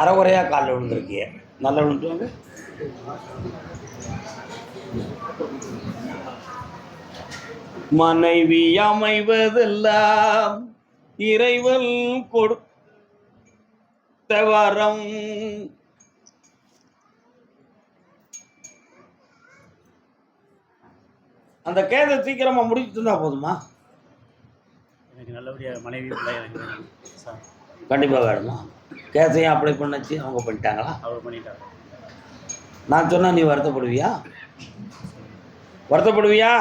அரைகுறையாக காலில் விழுந்திருக்கிய. நல்லா விழுந்துவாங்க மனைவி அமைவதெல்லாம் இறைவன் கொடுத்த வரம். அந்த கேதை சீக்கிரமா முடிச்சுட்டு இருந்தா போதுமா? எனக்கு நல்லபடியாக மனைவி பிள்ளை எனக்கு வேணும். சார். கண்டிப்பா வேணுமா? கேஸையும் அப்ளை பண்ணச்சு அவங்க பண்ணிட்டாங்களா? நான் சொன்னா நீ வருத்தப்படுவியா? வருத்தப்படுவியா?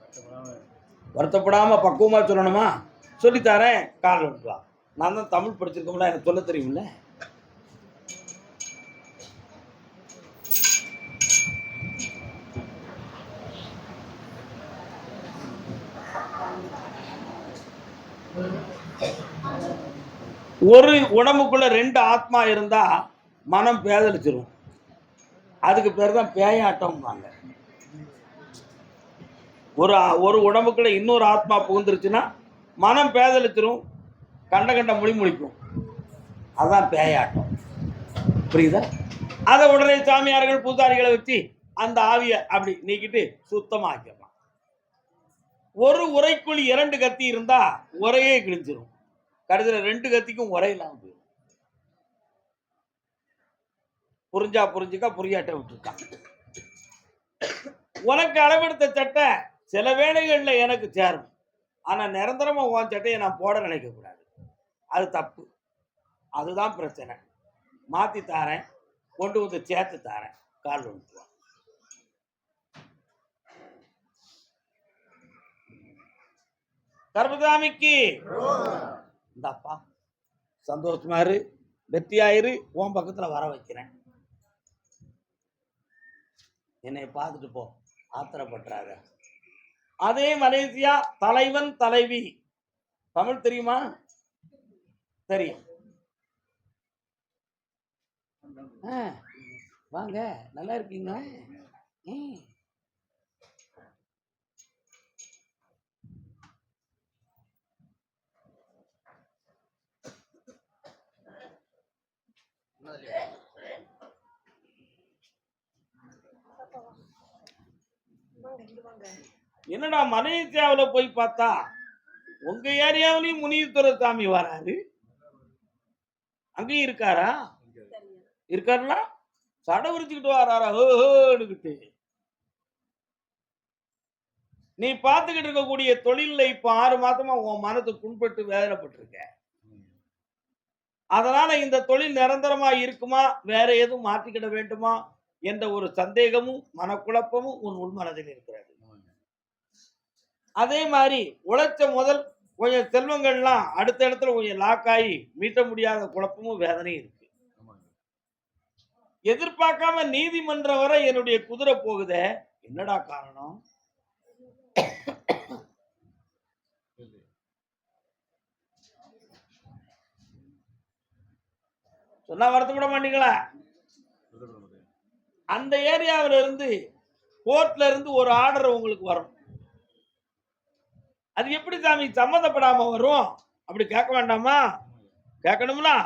வருத்தப்படாம வருத்தப்படாம பக்குவமா சொல்லணுமா? சொல்லித்தரேன் கால் எடுத்து வா நான் தான் தமிழ் படிச்சிருக்கோம்ல எனக்கு சொல்ல தெரியும்ல? ஒரு உடம்புக்குள்ள ரெண்டு ஆத்மா இருந்தா மனம் பேதலிச்சிரும். அதுக்கு பேர் தான் பேயாட்டம்வாங்க ஒரு ஒரு உடம்புக்குள்ள இன்னொரு ஆத்மா புகுந்துருச்சுன்னா மனம் பேதலிச்சிரும் கண்ட கண்ட மொழி முழிக்கும். அதான் பேயாட்டம். புரியுதா? அதை உடனே சாமியார்கள் பூசாரிகளை வச்சு அந்த ஆவியை அப்படி நீக்கிட்டு சுத்தமாக்கிடலாம். ஒரு உரைக்குள் இரண்டு கத்தி இருந்தா உரையே கிழிஞ்சிரும். கடைசியில் ரெண்டு கத்திக்கும் உரையிலாம் போயிடும். புரிஞ்சா புரிஞ்சுக்கா புரியாட்ட விட்டுருக்கான் உனக்கு அளவெடுத்த சட்டை சில வேலைகளில் எனக்கு சேரும். ஆனால் நிரந்தரமாக உன் சட்டையை நான் போட நினைக்கக்கூடாது அது தப்பு. அதுதான் பிரச்சனை. மாற்றி தாரேன். கொண்டு வந்து சேர்த்து தாரேன். கால் ஒன்று. கர்மதாமிக்கு. இந்தாப்பா சந்தோஷமா இரு வெற்றியாயிரு உன் பக்கத்துல வர வைக்கிறேன். என்னை பார்த்துட்டு போ ஆத்திரப்படுறாங்க அதே மலேசியா தலைவன் தலைவி. தமிழ் தெரியுமா? தெரியும். ஆ, வாங்க நல்லா இருக்கீங்களா? என்னடா மலேசியாவுல போய் பார்த்தா உங்க ஏரியாவிலையும் முனீஸ்வர சாமி வராரு? அங்கேயும் இருக்காரா? இருக்காருனா சடை விரிச்சுக்கிட்டு வராரா? ஹோன்னுக்கிட்டு. நீ பார்த்துக்கிட்டு இருக்கக்கூடிய தொழில இப்ப ஆறு மாசமா உன் மனது புண்பட்டு வேதனைப்பட்டிருக்க. அதனால இந்த தொழில் நிரந்தரமா இருக்குமா? வேற எதுவும் மாற்றிக்கிட வேண்டுமா? என்ற ஒரு சந்தேகமும் மனக்குழப்பமும் உன் உள்மனதில் இருக்கிறது. அதே மாதிரி உழைச்ச முதல் கொஞ்சம் செல்வங்கள்லாம் அடுத்த இடத்துல கொஞ்சம் லாக் ஆகி மீட்ட முடியாத குழப்பமும் வேதனையும் இருக்கு. எதிர்பார்க்காம நீதிமன்றம் வரை என்னுடைய குதிரை போகுதே? என்னடா காரணம்? சொன்னா வருத்தப்பட மாட்டீங்களா? அந்த ஏரியாவில இருந்து கோர்ட்ல இருந்து ஒரு ஆர்டர் உங்களுக்கு வரும். அது எப்படி சாமி சம்மந்தப்படாம வரும்? அப்படி கேட்க வேண்டாமா? கேட்கணும்னா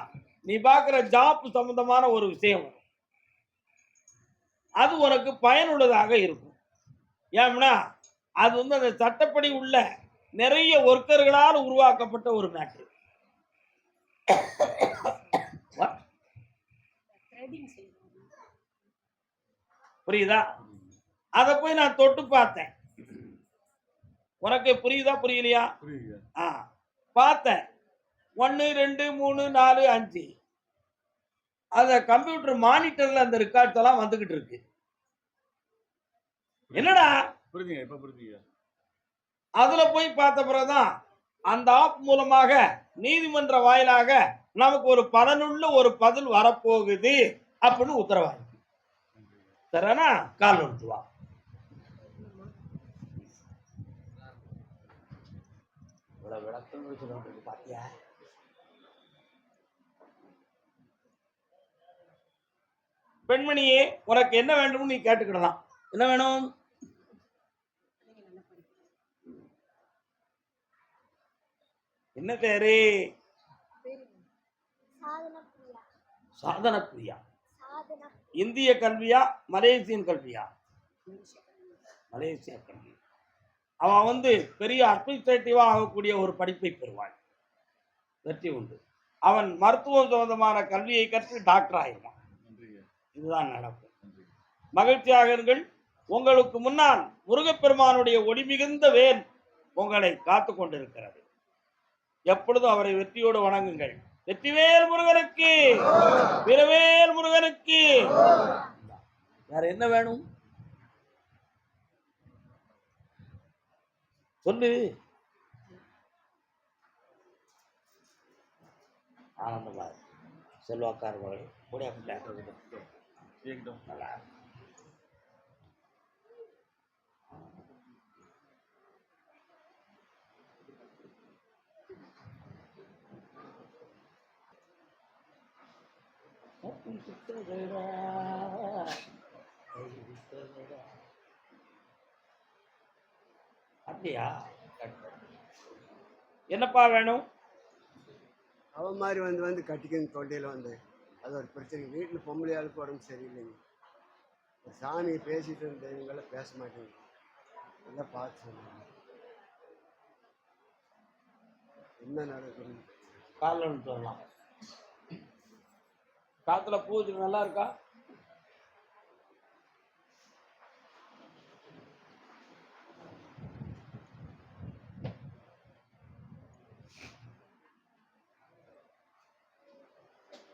நீ பார்க்குற ஜாப் சம்பந்தமான ஒரு விஷயம் வரும். அது உனக்கு பயனுள்ளதாக இருக்கும். ஏம்னா அது வந்து அந்த சட்டப்படி உள்ள நிறைய ஒர்க்கர்களால் உருவாக்கப்பட்ட ஒரு மேட்ரு புரியுதா? அதை போய் நான் தொட்டு பார்த்தேன். உனக்கு புரியுதா புரியலையா? ஆ. பார்த்தேன். ஒன்று ரெண்டு மூணு நாலு அஞ்சு. அந்த கம்ப்யூட்டர் மானிட்டர்ல அந்த ரெக்கார்ட்ஸ் எல்லாம் வந்துகிட்டு இருக்கு. என்னடா? புரிஞ்சுங்க இப்போ புரிஞ்சுங்க அதுல போய் பார்த்த பிறகுதான் அந்த ஆப் மூலமாக நீதிமன்ற வாயிலாக நமக்கு ஒரு பலனுள்ள ஒரு பதில் வரப்போகுது. அப்படின்னு உத்தரவாயிருக்கு சரிண்ணா கால் வந்துட்டு வா. இவ்வளவு விளக்கம் சொல்லிட்டு பாத்தியா? பெண்மணியே உனக்கு என்ன வேண்டும்னு நீ கேட்டுக்கிடலாம். என்ன வேணும்? என்ன பேரு? சாதன பிரியா இந்திய கல்வியா மலேசியன் கல்வியா? மலேசிய கல்வி. அவன் வந்து பெரிய அட்மினிஸ்ட்ரேட்டிவா ஆகக்கூடிய ஒரு படிப்பை பெறுவான். வெற்றி உண்டு. அவன் மருத்துவம் சம்பந்தமான கல்வியை கற்று டாக்டர் ஆகிடுவான் இதுதான் நடக்கும். மகிழ்ச்சியாக இருங்கள். உங்களுக்கு முன்னால் முருகப்பெருமானுடைய ஒளி மிகுந்த உங்களை காத்து கொண்டிருக்கிறது. எப்பொழுதும் அவரை வெற்றியோடு வணங்குங்கள். வெற்றிவேல் முருகனுக்கு. வீரவேல் முருகனுக்கு. வேற என்ன வேணும்? சொல்லு. ஆனந்தமா இருக்கு. செல்வாக்கார் மகள் முடியா நல்லா அப்படியா? என்னப்பா வேணும்? அவன் மாதிரி வந்து வந்து கட்டிக்கங்க தொண்டையில் வந்து. அது ஒரு பிரச்சனை. வீட்டில் பொம்பளை ஆளுக்கு உடம்பு சரியில்லைங்க. சாமியை பேசிட்டு இருந்த தெய்வங்களாம் பேச மாட்டேங்க எல்லாம் பார்த்து சொல்லுங்க என்ன நடக்குது காலில் சொல்லலாம் காத்துல பூஜை நல்லா இருக்கா?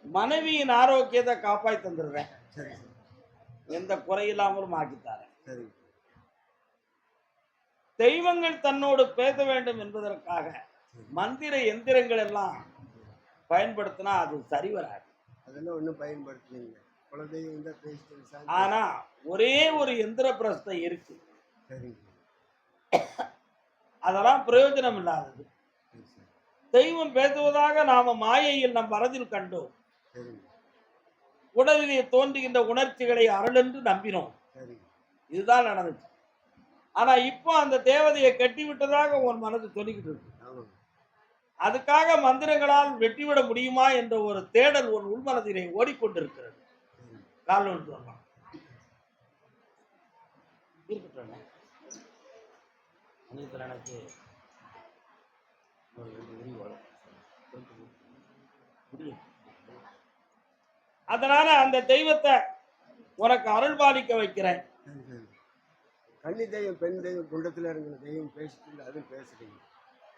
மனைவியின் ஆரோக்கியத்தை காப்பாற்றி தந்துடுறேன். சரி. எந்த குறையில்லாமலும் ஆக்கித்தாரேன் சரி. தெய்வங்கள் தன்னோடு பேச வேண்டும் என்பதற்காக மந்திர எந்திரங்கள் எல்லாம் பயன்படுத்தினா அது சரி வராது. அதெல்லாம் ஒன்றும் பயன்படுத்தலைங்க குலதெய்வம் தான் பேசிட்டு சாமி ஆனா ஒரே ஒரு எந்திர பிரஸ்தை இருக்கு. சரிங்க. அதெல்லாம் பிரயோஜனம் இல்லாதது. தெய்வம் பேசுவதாக நாம மாயையில் நம் மனதில் கண்டோம். உடலிலே தோன்றுகின்ற உணர்ச்சிகளை அருளென்று நம்பினோம். சரிங்க. இதுதான் நடந்துச்சு. ஆனா இப்போ அந்த தேவதையை கட்டி விட்டதாக உன் மனது சொல்லிக்கிட்டு இருக்கு. அதுக்காக மந்திரங்களால் வெட்டிவிட முடியுமா என்ற ஒரு தேடல் உன் உள்மனதிலே ஓடிக்கொண்டிருக்கிறது. கால் ஒன்று சொல்லலாம் இருக்கட்டும் எனக்கு ஒரு. அதனால அந்த தெய்வத்தை உனக்கு அருள் பாலிக்க வைக்கிறேன். கன்னி தெய்வம் பெண் தெய்வம் குண்டத்தில் இறங்கின தெய்வம் பேசிட்டு அதுவும் பேசுறீங்க.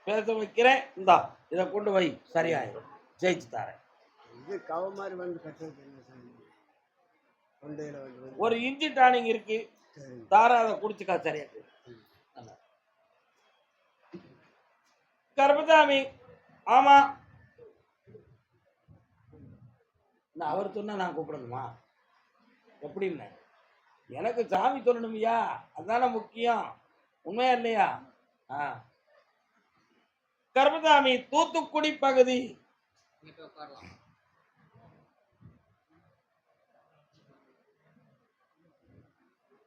பேச வைக்கிறேன் இந்தா இதை கொண்டு வை. சரியாயிடும் ஜெயிச்சு தரேன். இது கவ மாதிரி வந்து கட்டுறது ஒரு இன்ஜி டானிங் இருக்கு. தார அதை குடிச்சுக்கா சரியா போயிடும். ம். நல்லா. கருப்பசாமி ஆமா. நான் அவர் சொன்னா நான் கூப்பிடணுமா? எப்படின்னு? எனக்கு சாமி சொல்லணுமையா. அதுதானே முக்கியம். உண்மையா இல்லையா? ஆ. கர்மதாமி தூத்துக்குடி பகுதி.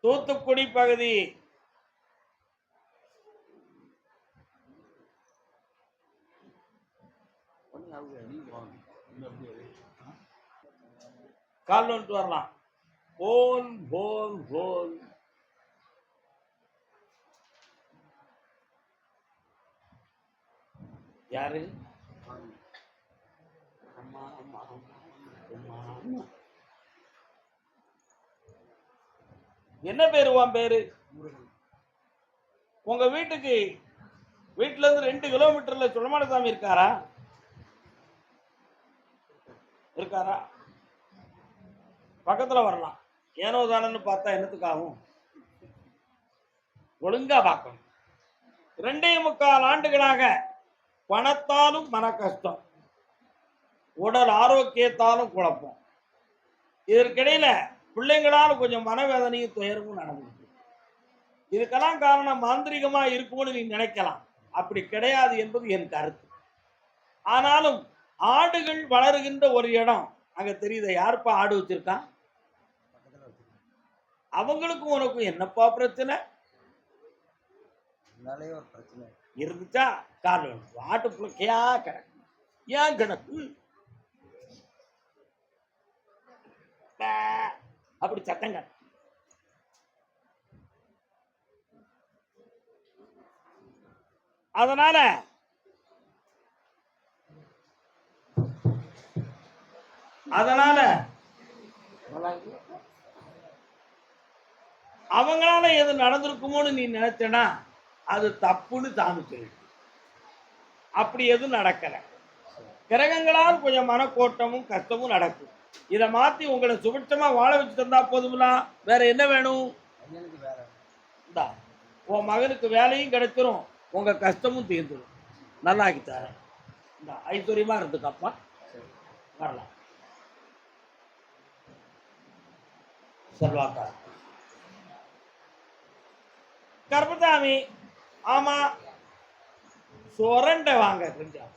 தூத்துக்குடி பகுதி. கால் வந்துட்டு வரலாம். Phone phone phone. யாரு? என்ன பேரு உன் பேரு? உங்க வீட்டுக்கு வீட்டுல இருந்து ரெண்டு கிலோமீட்டர்ல சுடமான சாமி இருக்காரா? இருக்காரா? பக்கத்துல வரலாம். ஏனோ தானன்னு பார்த்தா என்னத்துக்காகும்? ஒழுங்கா பார்க்கணும். ரெண்டே முக்கால் ஆண்டுகளாக பணத்தாலும் மன கஷ்டம். உடல் ஆரோக்கியத்தாலும் குழப்பம். இதற்கிடையில பிள்ளைங்களால கொஞ்சம் மனவேதனையும் துயரமும் நடந்துருக்கு. இதுக்கெல்லாம் காரணம் மாந்திரிகமா இருக்கும்னு நீ நினைக்கலாம். அப்படி கிடையாது என்பது என் கருத்து. ஆனாலும் ஆடுகள் வளருகின்ற ஒரு இடம் அங்க தெரியுது? யாருப்பா ஆடு வச்சிருக்கான் அவங்களுக்கும் உனக்கும் என்னப்பா பிரச்சனை? அதனாலே ஒரு பிரச்சனை. இருந்துச்சா? காரணம் வேணும் புழுக்கையா கிடக்கு. ஏன் கிடக்கு? பே, அப்படி சத்தங்க அதனால அதனால அவங்களால எது நடந்திருக்குமோன்னு நீ நினைச்சனா அது தப்புன்னு சாமி சொல்லிட்டு அப்படி எதுவும் நடக்கலை. கிரகங்களால் கொஞ்சம் மனக்கோட்டமும் கஷ்டமும் நடக்கும். இதை மாற்றி உங்களை சுபிட்சமாக வாழ வச்சு தந்தா போதுங்களா வேற என்ன வேணும்? இந்தா உன் மகனுக்கு வேலையும் கிடைச்சிரும் உங்கள் கஷ்டமும் தீர்ந்துடும் நல்லா ஆக்கித்தாரேன் இந்த ஐஸ்வர்யமா இருந்துக்கப்பா. வரலாம். செல்வாக்கா. கர்பதாமி ஆமாம் சுரண்ட வாங்க கொஞ்சம்.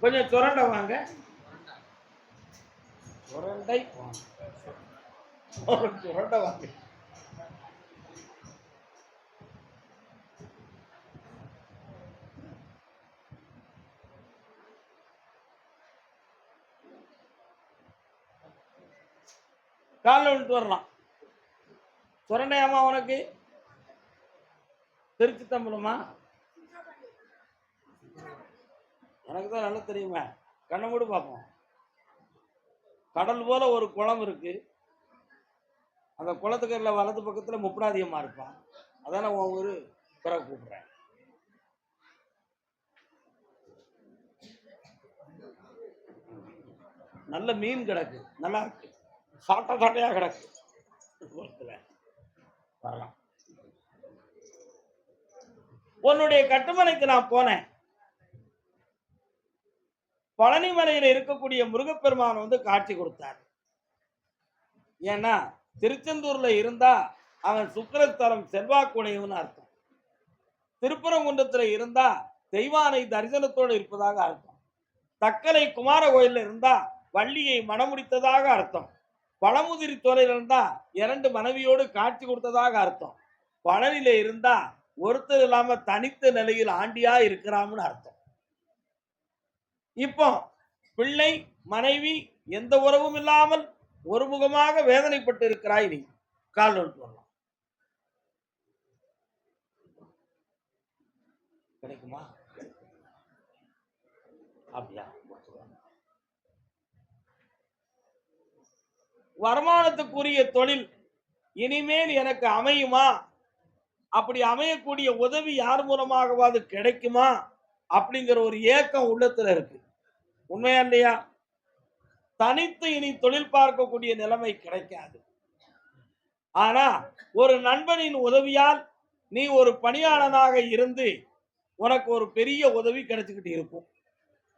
கொஞ்சம் சுரண்ட வாங்க. சுரண்டை வாங்க. சுரண்ட வாங்க. காலில் விழுந்து வரலாம். சுரண்டையாமா உனக்கு? திருச்சி தம்பலமா எனக்கு தான் நல்லா தெரியுமே. கண்ணை மூடி பார்ப்போம் கடல் போல ஒரு குளம் இருக்கு. அந்த குளத்துக்கரில் வலது பக்கத்தில் முப்படாதியம்மா இருப்பான் அதான் நான் உன் ஊர்? பிறகு நல்ல மீன் கிடக்கு. நல்லா இருக்கு. சாட்டை சாட்டையாக கிடக்கு. குளத்துல. வரலாம். உன்னுடைய கட்டுமனைக்கு நான் போனேன். பழனிமலையில இருக்கக்கூடிய முருகப்பெருமான் வந்து காட்சி கொடுத்தார். ஏன்னா திருச்செந்தூர்ல இருந்தா அவன் சுக்கிரஸ்தலம் செல்வாக்குடையவன் அர்த்தம். திருப்பரங்குன்றத்துல இருந்தா தெய்வானை தரிசனத்தோடு இருப்பதாக அர்த்தம். தக்கலை குமார கோயில்ல இருந்தா வள்ளியை மணமுடித்ததாக அர்த்தம். பழமுதிரி தோலையில இருந்தா இரண்டு மனைவியோடு காட்சி கொடுத்ததாக அர்த்தம். பழனில இருந்தா ஒருத்தர் இல்லாம தனித்த நிலையில் ஆண்டியா இருக்கிறாம்னு அர்த்தம். இப்போ பிள்ளை மனைவி எந்த உறவும் இல்லாமல் ஒருமுகமாக வேதனைப்பட்டு இருக்கிறாய் நீ. கால் நோட்டு வரலாம். கிடைக்குமா? அப்படியா? வருமானத்துக்குரிய தொழில் இனிமேல் எனக்கு அமையுமா? அப்படி அமையக்கூடிய உதவி யார் மூலமாகவாது கிடைக்குமா? அப்படிங்கிற ஒரு ஏக்கம் உள்ளத்துல இருக்கு. உண்மையா இல்லையா? தனித்து இனி தொழில் பார்க்கக்கூடிய நிலைமை கிடைக்காது. ஆனா ஒரு நண்பனின் உதவியால் நீ ஒரு பணியாளனாக இருந்து உனக்கு ஒரு பெரிய உதவி கிடைச்சுக்கிட்டு இருக்கும்.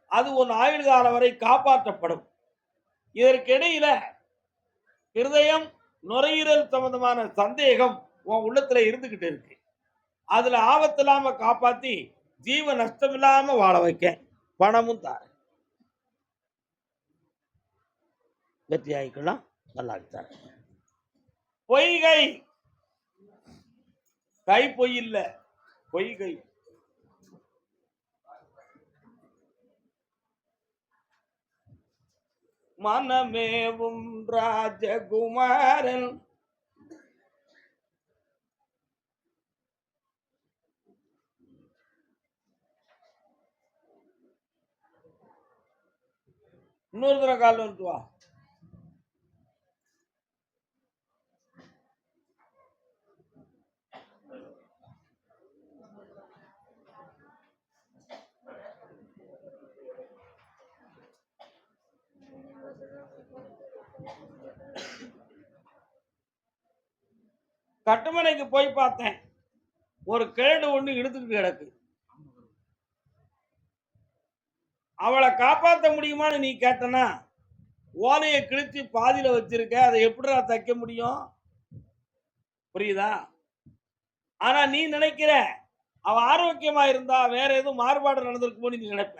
அது உன் ஆயுள் காலம் வரை காப்பாற்றப்படும். இதற்கிடையில இருதயம் நுரையீரல் சம்பந்தமான சந்தேகம் உன் உள்ளத்துல இருந்துகிட்டு இருக்கு. அதுல ஆபத்தில்லாம காப்பாத்தி ஜீவ நஷ்டம் இல்லாம வாழ வைக்கேன் பணமும் தார வெற்றி ஆகிக்கலாம் நல்லா தார பொய்கை. கை பொய் இல்ல. பொய்கை. மனமேவும் ராஜகுமாரன் இன்னொரு தடவை கால் வந்துட்டு வா. கட்டுமனைக்கு போய் பார்த்தேன். ஒரு கிழடு ஒன்று இழுத்துட்டு கிடக்கு. அவளை காப்பாற்ற முடியுமான்னு நீ கேட்டனா? ஓலையை கிழிச்சு பாதியில் வச்சிருக்க அதை எப்படிடா தைக்க முடியும்? புரியுதா? ஆனால் நீ நினைக்கிற அவ ஆரோக்கியமா இருந்தா வேற எதுவும் மாறுபாடு நடந்திருக்குமோ நீ நினைப்ப.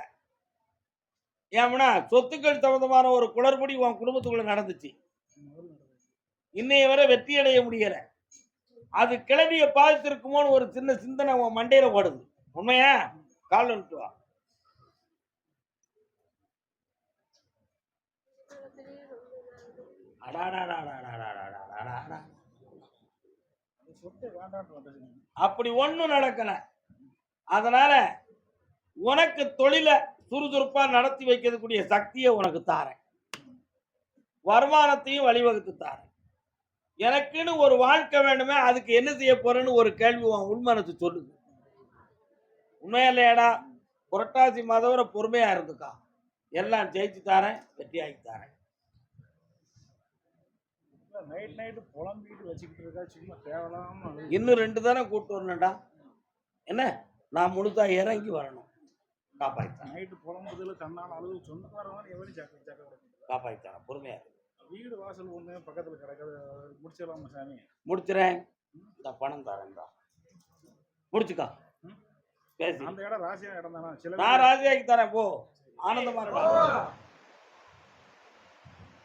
ஏமனா சொத்துக்கள் சம்பந்தமான ஒரு குளறுபடி உன் குடும்பத்துக்குள்ள நடந்துச்சு. இன்னைய வரை வெற்றி அடைய முடியல. அது கிளவிய பாதித்திருக்குமோன்னு ஒரு சின்ன சிந்தனை உன் மண்டையில ஓடுது. உண்மையா? கால் வந்துட்டு வா. அப்படி ஒண்ணும் நடக்கல. அதனால உனக்கு தொழில சுறுசுறுப்பா நடத்தி வைக்கக்கூடிய சக்தியை உனக்கு தாரேன். வருமானத்தையும் வழிவகுத்து தாரேன். எனக்குன்னு ஒரு வாழ்க்கை வேண்டுமே அதுக்கு என்ன செய்ய போறேன்னு ஒரு கேள்வி உன் உள்மனசு சொல்லுது. உண்மையா இல்லையாடா? புரட்டாசி மாதவரை பொறுமையா இருந்துக்கா. எல்லாம் ஜெயிச்சு தாரேன் வெற்றியாக்கி தாரேன். நைட் நைட்டு புலம்பிட்டு வச்சுக்கிட்டு இருக்கா சும்மா தேவையில்லாம. இன்னும் ரெண்டு தானே கூட்டு வரணும்டா. என்ன? நான் முழுசா இறங்கி வரணும். காப்பாய்த்தான் நைட்டு புலம்புதல கண்ணால் அழுது சொந்தக்காரங்க எவரும் ஜாக்க ஜாக்க விட காப்பாய்த்தான் பொறுமையா. வீடு வாசல் ஒண்ணு பக்கத்துல கிடக்குது. முடிச்சிடலாமா சாமி? முடிச்சிறேன். இந்த பணம் தரேன் தான் முடிச்சுக்கா. பேசி. அந்த இடம் ராசியான இடம் தானே? சில நான் ராஜாக்கு தரேன் போ. ஆனந்தமா இருக்கா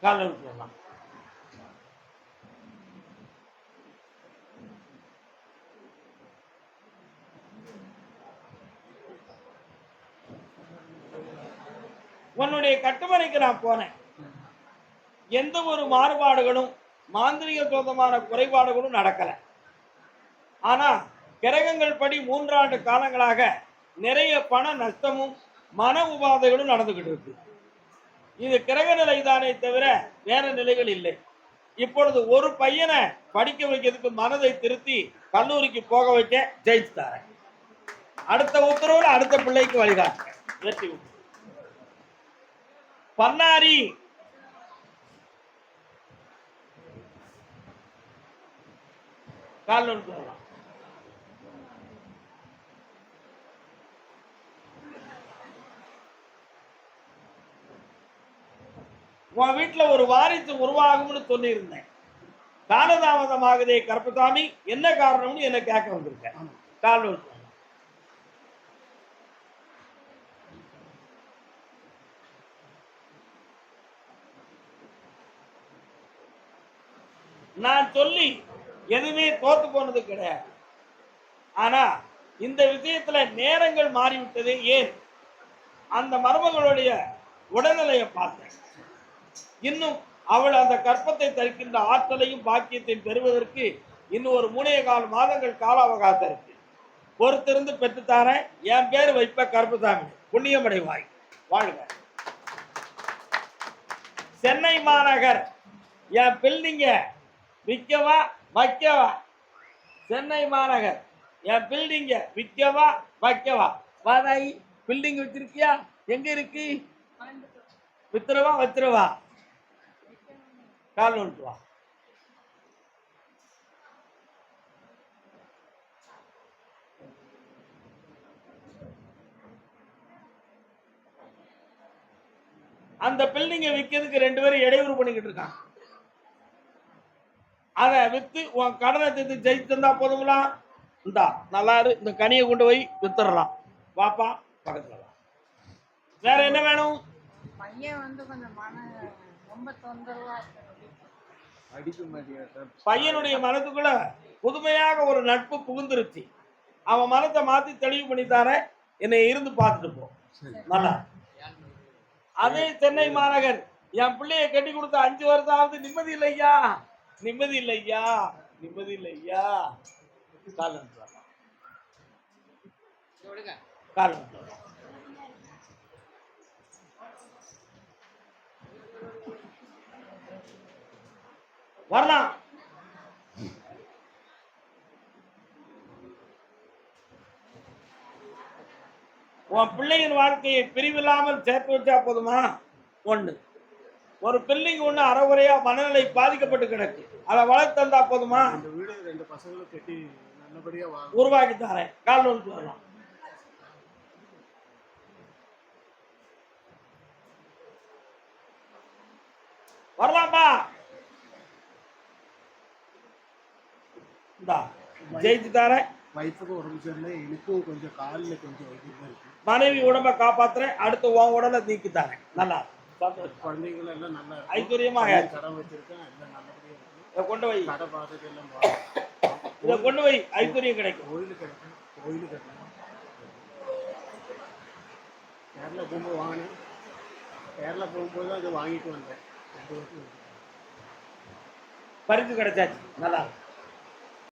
காலைல அவருடைய கட்டுமனைக்கு நான் போனேன். எந்த ஒரு மாறுபாடுகளும் மாந்திரிக சொந்தமான குறைபாடுகளும் நடக்கல. ஆனா கிரகங்கள் படி மூன்றாண்டு காலங்களாக நிறைய பண நஷ்டமும் மன உபாதைகளும் நடந்துகிட்டு இருக்கு. இது கிரக நிலை தானே தவிர வேற நிலைகள் இல்லை. இப்பொழுது ஒரு பையனை படிக்க வைக்கிறதுக்கு மனதை திருத்தி கல்லூரிக்கு போக வைக்க ஜெயிச்சு தாரேன் அடுத்த உத்தரவுல அடுத்த பிள்ளைக்கு வழிகாட்டு வெற்றி பண்ணாரி. கால் உன் வீட்டுல ஒரு வாரிசு உருவாகும்னு சொல்லியிருந்தேன். காலதாமதமாகுதே கருப்பசாமி என்ன காரணம்னு என்ன கேட்க வந்திருக்கேன் கால் நான் சொல்லி எதுவுமே தோத்து போனது கிடையாது. ஆனா இந்த விஷயத்துல நேரங்கள் மாறிவிட்டது ஏன்? அந்த மருமகளுடைய உடல்நிலையை பார்த்தேன். இன்னும் அவள் அந்த கற்பத்தை தரிக்கின்ற ஆற்றலையும் பாக்கியத்தையும் பெறுவதற்கு இன்னும் ஒரு மூணே கால் மாதங்கள் கால அவகாசம் இருக்கு. பொறுத்திருந்து பெற்றுத்தாரேன். என் பேர் வைப்ப கர்பதாமி புண்ணியமடை வாய் வாழ்க. சென்னை மாநகர். என் பில்டிங்க விற்கவா வைக்கவா? சென்னை மாநகர். என் பில்டிங்க விற்கவா வைக்கவா? வாதாயி பில்டிங் வச்சிருக்கியா? எங்க இருக்கு? வித்துறவா வச்சிருவா கால் ஒன்று வா. அந்த பில்டிங்கை விற்கிறதுக்கு ரெண்டு பேரும் இடையூறு பண்ணிக்கிட்டு இருக்கான் அதை வித்து உன் கடனை தீர்த்து ஜெயித்து தந்தா போதுங்களா? இந்தா நல்லா இரு. இந்த கனியை கொண்டு போய் வித்துடலாம். வாப்பா பக்கத்துல வேற என்ன வேணும்? பையன் வந்து கொஞ்சம் மன ரொம்ப தொந்தரவா பையனுடைய மனதுக்குள்ள புதுமையாக ஒரு நட்பு புகுந்துருச்சு. அவன் மனத்தை மாத்தி தெளிவு பண்ணித்தார என்னை இருந்து பார்த்துட்டு போ. நல்லா அதே சென்னை மாநகர். என் பிள்ளைய கட்டி கொடுத்த அஞ்சு வருஷம் ஆகுது. நிம்மதி இல்லையா? நிம்மதி இல்லையா? நிம்மதி இல்லையா? கால் வரலாம். கால் வரலாம். உன் பிள்ளையின் வாழ்க்கையை பிரிவில்லாமல் சேர்த்து வச்சா போதுமா? ஒண்ணு. ஒரு பிள்ளைங்க ஒண்ணு அறகுறையா மனநிலை பாதிக்கப்பட்டு கிடக்கு. அதை வளர்த்து தந்தா போதுமா? இந்த வீடு ரெண்டு பசங்களும் கட்டி நல்லபடியா உருவாக்கி தரேன். கால் ஒன்று வரலாம். வரலாம்பா இந்தா ஜெயிச்சு தரேன். வயிற்றுக்கும் உடம்பு சரியில்லை எனக்கும் கொஞ்சம் காலில் கொஞ்சம் இருக்கு. மனைவி உடம்ப காப்பாத்துறேன். அடுத்து உன் உடலை நீக்கி தரேன். நல்லா. குழந்தைங்களும் எல்லாம் நல்லா இருக்கு. ஐஸ்வர்யமா ஆயாச்சு. கடை வச்சிருக்கேன் எல்லாம் இதை கொண்டு வை. இதை கொண்டு வை. ஐஸ்வர்யம் கிடைக்கும். கோயில் கிடைக்கும் கோயில் கட்டணும். கேரளா போகும்போது வாங்கினேன். கேரளா போகும்போது அது வாங்கிட்டு வந்தேன். பரிசு கிடைச்சாச்சு. நல்லா.